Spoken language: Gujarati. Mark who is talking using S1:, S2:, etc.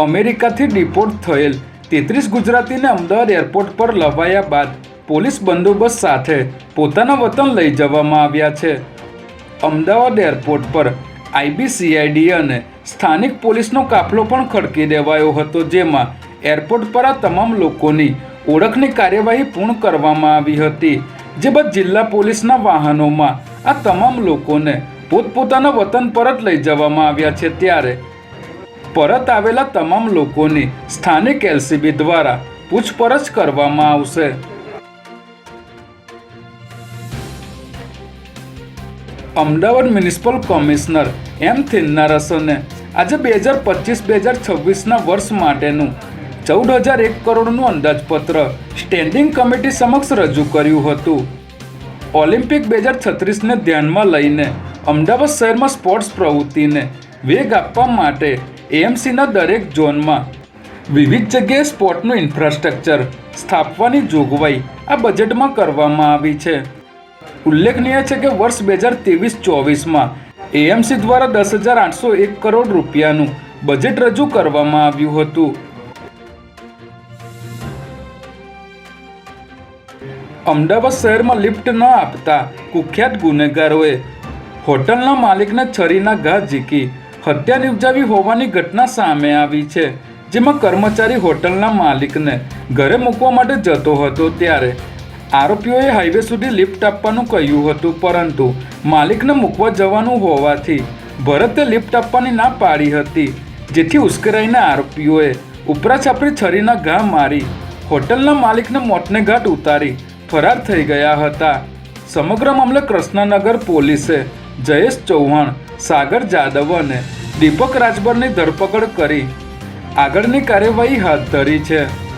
S1: અમેરિકાથી ડિપોર્ટ થયેલ તેત્રીસ ગુજરાતીને અમદાવાદ એરપોર્ટ પર લવાયા બાદ પોલીસ બંદોબસ્ત સાથે પોતાના વતન લઈ જવામાં આવ્યા છે. અમદાવાદ એરપોર્ટ પર આઈબીસીઆઈડી અને સ્થાનિક પોલીસનો કાફલો પણ ખડકી દેવાયો હતો, જેમાં એરપોર્ટ પર આ તમામ લોકોની ઓળખની કાર્યવાહી પૂર્ણ કરવામાં આવી હતી, જે બાદ જિલ્લા પોલીસના વાહનોમાં આ તમામ લોકોને પોતપોતાના વતન પરત લઈ જવામાં આવ્યા છે. ત્યારે પરત આવેલા તમામ લોકોની સ્થાનિક એલસીબી દ્વારા પૂછપરછ કરવામાં આવશે. અમદાવાદ મ્યુનિસિપલ કમિશનર એમ થિન્નારસને આજે બે હજાર પચીસ, બે હજાર છવ્વીસના વર્ષ માટેનું ચૌદ હજાર એક કરોડનું અંદાજપત્ર સ્ટેન્ડિંગ કમિટી સમક્ષ રજૂ કર્યું હતું. ઓલિમ્પિક બે હજાર છત્રીસને ધ્યાનમાં લઈને અમદાવાદ શહેરમાં સ્પોર્ટ્સ પ્રવૃત્તિને વેગ આપવા માટે એએમસીના દરેક ઝોનમાં વિવિધ જગ્યાએ સ્પોર્ટનું ઇન્ફ્રાસ્ટ્રક્ચર સ્થાપવાની જોગવાઈ આ બજેટમાં કરવામાં આવી છે. ઉલ્લેખનીય છે કે વર્ષ બે હજાર ત્રેવીસ ચોવીસમાં એએમસી દ્વારા દસ હજાર આઠસો એક કરોડ રૂપિયાનું બજેટ રજૂ કરવામાં આવ્યું હતું. અમદાવાદ શહેરમાં લિફ્ટ ન આપતા કુખ્યાત ગુનેગારોએ હોટલના માલિકને છરીના ઘા ઝીકી હત્યા નિપજાવી હોવાની ઘટના સામે આવી છે, જેમાં કર્મચારી હોટલના માલિકને ઘરે મૂકવા માટે જતો હતો ત્યારે આરોપીઓએ હાઈવે સુધી લિફ્ટ આપવાનું કહ્યું હતું, પરંતુ માલિકને મૂકવા જવાનું હોવાથી ભરતે લિફ્ટ આપવાની ના પાડી હતી, જેથી ઉશ્કેરાઈને આરોપીઓએ ઉપરા છાપરી છરીના ઘા મારી હોટલના માલિકને મોતને ઘાટ ઉતારી ફરાર થઈ ગયા હતા. સમગ્ર મામલે કૃષ્ણનગર પોલીસે જયેશ ચૌહાણ સાગર જાદવ અને દીપક રાજભરની ધરપકડ કરી. આગળની કાર્યવાહી હાથ ધરી છે.